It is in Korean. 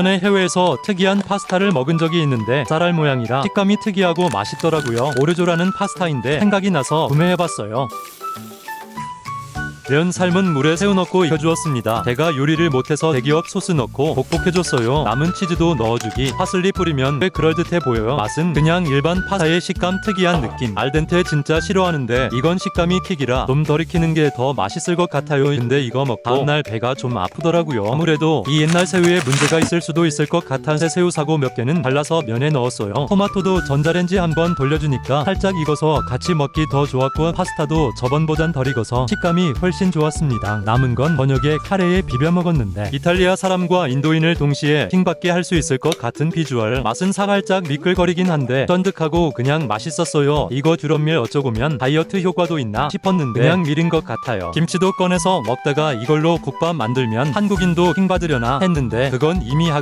전에 해외에서 특이한 파스타를 먹은 적이 있는데 쌀알 모양이라 식감이 특이하고 맛있더라고요. 오르조라는 파스타인데 생각이 나서 구매해봤어요. 면 삶은 물에 새우 넣고 익혀주었습니다. 제가 요리를 못해서 대기업 소스 넣고 복복해줬어요. 남은 치즈도 넣어주기. 파슬리 뿌리면 왜 그럴듯해 보여요. 맛은 그냥 일반 파스타의 식감 특이한 느낌. 알덴테 진짜 싫어하는데 이건 식감이 킥이라 좀 덜 익히는 게 더 맛있을 것 같아요. 근데 이거 먹고 다음날 배가 좀 아프더라고요. 아무래도 이 옛날 새우에 문제가 있을 수도 있을 것 같아서 새우 사고 몇 개는 발라서 면에 넣었어요. 토마토도 전자레인지 한번 돌려주니까 살짝 익어서 같이 먹기 더 좋았고 파스타도 저번보단 덜 익어서 식감이 훨씬 좋았습니다. 남은 건 번역에 카레에 비벼 먹었는데 이탈리아 사람과 인도인을 동시에 킹받게 할 수 있을 것 같은 비주얼 맛은 살짝 미끌거리긴 한데 쫀득하고 그냥 맛있었어요. 이거 듀럼밀 어쩌고면 다이어트 효과도 있나 싶었는데 그냥 밀인 것 같아요. 김치도 꺼내서 먹다가 이걸로 국밥 만들면 한국인도 킹받으려나 했는데 그건 이미 하고